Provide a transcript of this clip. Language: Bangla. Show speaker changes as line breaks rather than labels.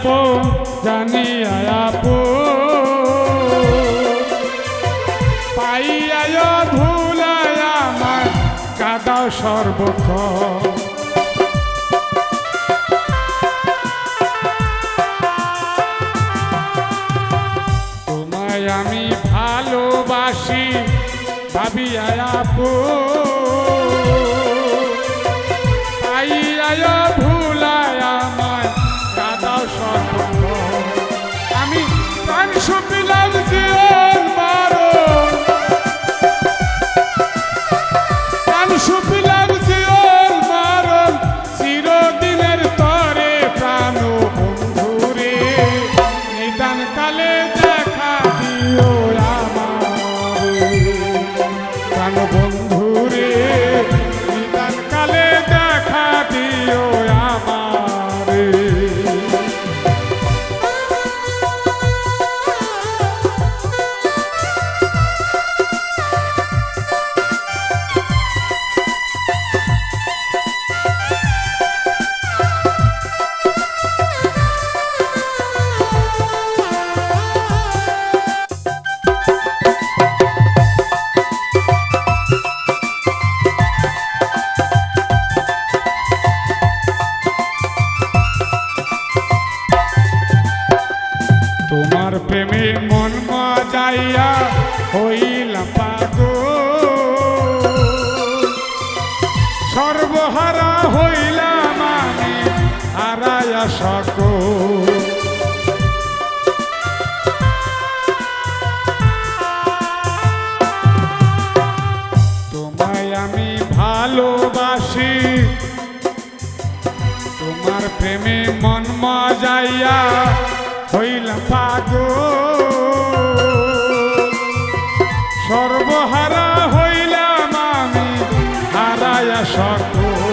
আপু জানি আপু পাইয়ায় ধুলায় আমার কাদাও সর্বক্ষ তোমায় আমি ভালোবাসি ভাবিয়া আপু হইলাম পাগল। সর্বহারা হইলাম মানে আমি হারায়া সকল। তোমায় আমি ভালোবাসি। তোমার প্রেমে মন মজাইয়া হইলাম পাগল। ছায়া শর্ত